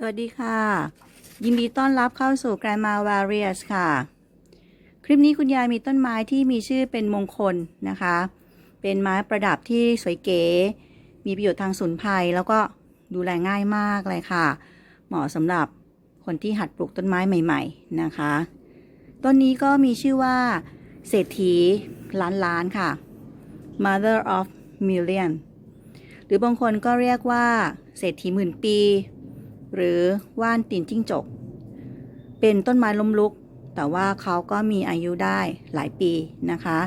สวัสดีค่ะ ยินดีต้อนรับเข้าสู่ Grandma Various ค่ะ คลิปนี้คุณยายมีต้นไม้ที่มีชื่อเป็นมงคลนะคะ เป็นไม้ประดับที่สวยเก๋ มีประโยชน์ทางสุนไพรแล้วก็ดูแลง่ายมากเลยค่ะ เหมาะสำหรับคนที่หัดปลูกต้นไม้ใหม่ ๆนะคะ ต้นนี้ก็มีชื่อว่า เศรษฐีล้านล้านค่ะ Mother of Million หรือบางคนก็เรียกว่า เศรษฐีหมื่นปี หรือว่านตีนจิ้งจก เป็นต้นไม้ล้มลุก แต่ว่าเขาก็มีอายุได้หลายปีนะคะ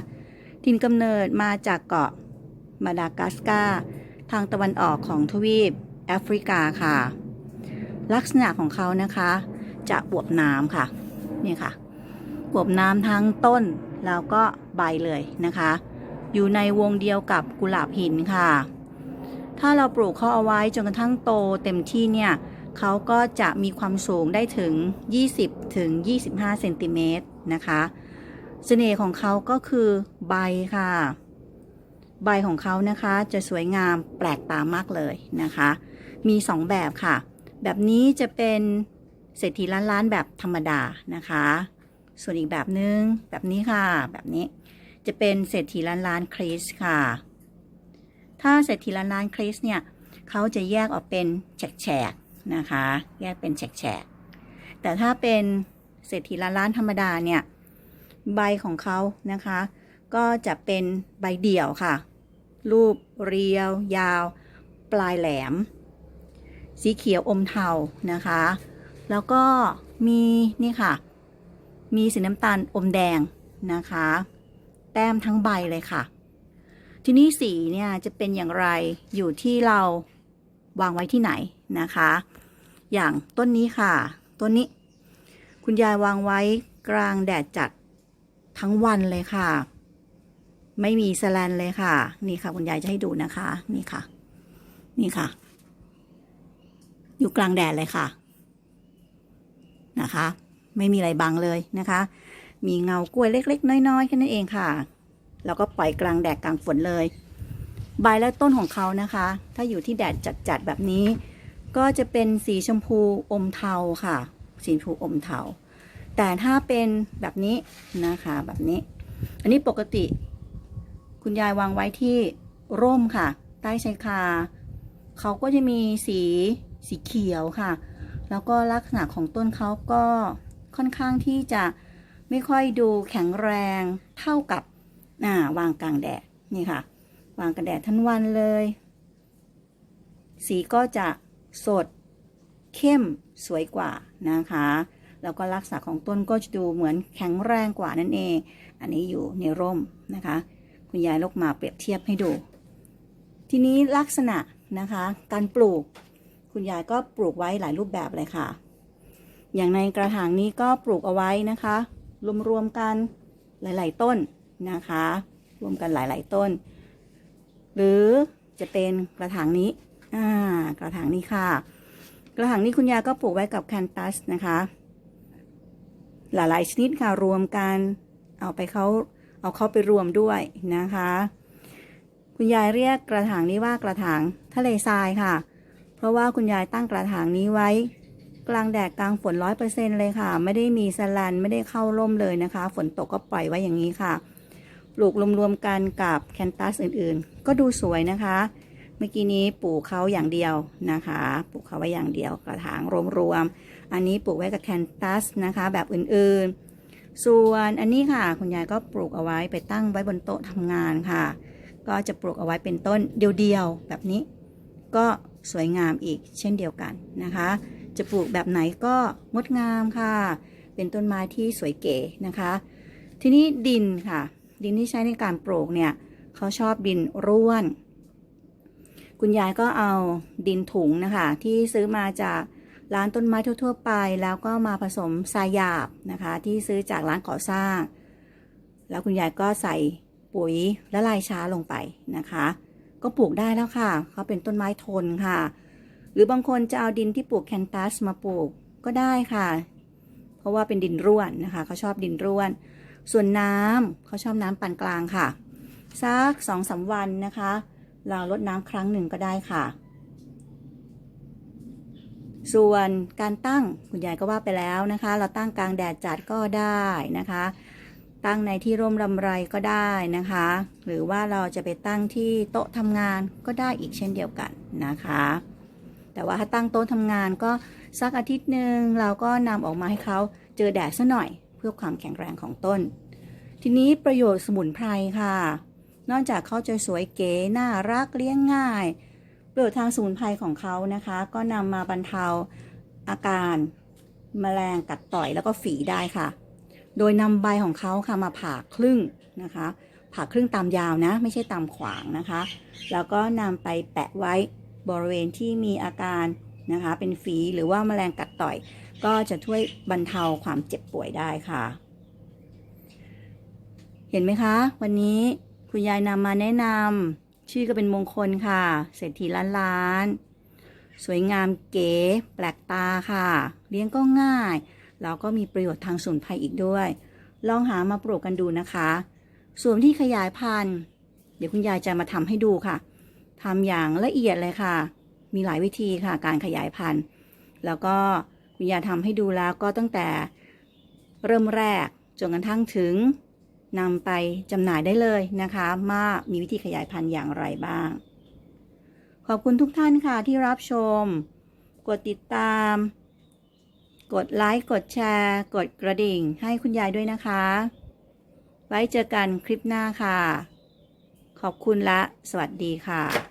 ถิ่นกำเนิดมาจากเกาะมาดากัสการ์ทางตะวันออกของทวีปแอฟริกาค่ะ ลักษณะของเขานะคะ จะบวบน้ำค่ะนี่ค่ะบวบน้ำทั้งต้นแล้วก็ใบเลยนะคะ อยู่ในวงเดียวกับกุหลาบหินค่ะ ถ้าเราปลูกเขาเอาไว้จนกระทั่งโตเต็มที่เนี่ย เขาก็จะมีความสูงได้ถึง 20 ถึง 25 เซนติเมตรนะคะเสน่ห์ของเขาก็คือใบค่ะ ใบของเขานะคะจะสวยงามแปลกตามากเลยนะคะ มี 2 แบบค่ะ แบบนี้จะเป็นเศรษฐีล้านล้านแบบธรรมดานะคะ ส่วนอีกแบบนึงแบบนี้ค่ะ แบบนี้จะเป็นเศรษฐีล้านล้านคริสค่ะ ถ้าเศรษฐีล้านล้านคริสเนี่ยเขาจะแยกออกเป็นแฉก นะคะ แยกเป็นแฉกๆ แต่ถ้าเป็นเศรษฐีล้านล้านธรรมดาเนี่ย ใบของเขานะคะ ก็จะเป็นใบเดี่ยวค่ะ รูปเรียว ยาว ปลายแหลม สีเขียวอมเทานะคะ แล้วก็มีนี่ค่ะ มีสีน้ำตาลอมแดงนะคะ แต้มทั้งใบเลยค่ะ ทีนี้สีเนี่ยจะเป็นอย่างไรอยู่ที่เราวางไว้ที่ไหนนะคะ อย่างต้นนี้ค่ะ ต้นนี้ คุณยายวางไว้กลางแดดจัดทั้งวันเลยค่ะ ไม่มีสแลนเลยค่ะ นี่ค่ะ คุณยายจะให้ดูนะคะ นี่ค่ะ นี่ค่ะ อยู่กลางแดดเลยค่ะ นะคะ ไม่มีอะไรบังเลยนะคะ มีเงากล้วยเล็ก ๆ น้อยๆแค่นั้นเองค่ะ แล้วก็ปล่อยกลางแดดกลางฝนเลย ใบและต้นของเขานะคะ ถ้าอยู่ที่แดดจัดๆแบบนี้ ก็จะเป็นสีชมพูอมเทาค่ะ สีชมพูอมเทา แต่ถ้าเป็นแบบนี้นะคะแบบนี้ อันนี้ปกติ คุณยายวางไว้ที่ร่มค่ะ ใต้ชายคา เขาก็จะมีสีสีเขียวค่ะ แล้วก็ลักษณะของต้นเขาก็ค่อนข้างที่จะไม่ค่อยดูแข็งแรงเท่ากับอ่าวางกลางแดดนี่ค่ะ วางกลางแดดทั้งวันเลย สีก็จะ สด เข้มสวยกว่านะคะ แล้วก็ลักษณะของต้นก็จะดูเหมือนแข็งแรงกว่านั่นเอง อันนี้อยู่ในร่มนะคะ คุณยายลกมาเปรียบเทียบให้ดู ทีนี้ลักษณะนะคะ การปลูก คุณยายก็ปลูกไว้หลายรูปแบบเลยค่ะ อย่างในกระถางนี้ก็ปลูกเอาไว้นะคะ รวมๆกันหลาย ๆ ต้นนะคะ รวมกันหลาย ๆ ต้น หรือจะเป็นกระถางนี้ อ่ากระถางนี้ค่ะ กระถางนี้คุณยายก็ปลูกไว้กับแคนตัสนะคะ หลายๆชนิดค่ะรวมกัน เอาไปเขาเอาเขาไปรวมด้วยนะคะ คุณยายเรียกกระถางนี้ว่ากระถางทะเลทรายค่ะ เพราะว่าคุณยายตั้งกระถางนี้ไว้ กลางแดดกลางฝนร้อยเปอร์เซ็นเลยค่ะ ไม่ได้มีสลันไม่ได้เข้าร่มเลยนะคะ ฝนตกก็ปล่อยไว้อย่างนี้ค่ะ ปลูกรวมๆกันกับแคนตัสอื่นๆ ก็ดูสวยนะคะ มื่อกี้นี้ปลูกเขาอย่างเดียวนะคะ ปลูกเขาไว้อย่างเดียวกระถางรวมๆ อันนี้ปลูกไว้กับแคนตัสนะคะ แบบอื่นๆ ส่วนอันนี้ค่ะ คุณยายก็ปลูกเอาไว้ไปตั้งไว้บนโต๊ะทำงานค่ะ ก็จะปลูกเอาไว้เป็นต้นเดียวๆ แบบนี้ ก็สวยงามอีกเช่นเดียวกันนะคะ จะปลูกแบบไหนก็งดงามค่ะ เป็นต้นไม้ที่สวยเก๋นะคะ ทีนี้ดินค่ะ ดินที่ใช้ในการปลูกเนี่ยเขาชอบดินร่วน คุณยายก็เอาดินถุงนะคะ ที่ซื้อมาจากร้านต้นไม้ทั่ว ๆ ไป แล้วก็มาผสมทรายหยาบนะคะ ที่ซื้อจากร้านก่อสร้าง แล้วคุณยายก็ใส่ปุ๋ยละลายช้าลงไปนะคะ ก็ปลูกได้แล้วค่ะเขาเป็นต้นไม้ทนค่ะ หรือบางคนจะเอาดินที่ปลูกแคนตัสมาปลูกก็ได้ค่ะ เพราะว่าเป็นดินร่วนนะคะเขาชอบดินร่วน ส่วนน้ำเขาชอบน้ำปานกลางค่ะสักสองสาวันนะคะ เราลดน้ำครั้งหนึ่งก็ได้ค่ะ ส่วนการตั้งคุณยายก็ว่าไปแล้วนะคะ เราตั้งกลางแดดจัดก็ได้นะคะ ตั้งในที่ร่มรำไรก็ได้นะคะ หรือว่าเราจะไปตั้งที่โต๊ะทำงานก็ได้อีกเช่นเดียวกันนะคะ แต่ว่าถ้าตั้งโต๊ะทำงานก็สักอาทิตย์หนึ่งเราก็นำออกมาให้เขาเจอแดดซะหน่อย เพื่อความแข็งแรงของต้น ทีนี้ประโยชน์สมุนไพรค่ะ นอกจากเขาจะสวยเก๋น่ารักเลี้ยงง่ายประโยชน์ทางสมุนไพรของเขานะคะ ก็นำมาบรรเทาอาการแมลงกัดต่อยแล้วก็ฝีได้ค่ะ โดยนำใบของเขาค่ะมาผ่าครึ่งนะคะ ผ่าครึ่งตามยาวนะ ไม่ใช่ตามขวางนะคะ แล้วก็นำไปแปะไว้บริเวณที่มีอาการนะคะ เป็นฝีหรือว่าแมลงกัดต่อย ก็จะช่วยบรรเทาความเจ็บป่วยได้ค่ะ เห็นไหมคะ วันนี้ คุณยายนำมาแนะนำชื่อก็เป็นมงคลค่ะ เศรษฐีล้านล้าน สวยงามเก๋แปลกตาค่ะ เลี้ยงก็ง่าย แล้วก็มีประโยชน์ทางสมุนไพรอีกด้วย ลองหามาปลูกกันดูนะคะ ส่วนที่ขยายพันธุ์ เดี๋ยวคุณยายจะมาทำให้ดูค่ะทำอย่างละเอียดเลยค่ะ มีหลายวิธีค่ะ การขยายพันธุ์ แล้วก็คุณยายทำให้ดูแล้วก็ตั้งแต่เริ่มแรกจนกระทั่งถึง นำไปจำหน่ายได้เลยนะคะว่ามีวิธีขยายพันธุ์อย่างไรบ้าง ขอบคุณทุกท่านค่ะที่รับชม กดติดตาม กดไลค์กดแชร์ กดกระดิ่งให้คุณยายด้วยนะคะ ไว้เจอกันคลิปหน้าค่ะ ขอบคุณและ สวัสดีค่ะ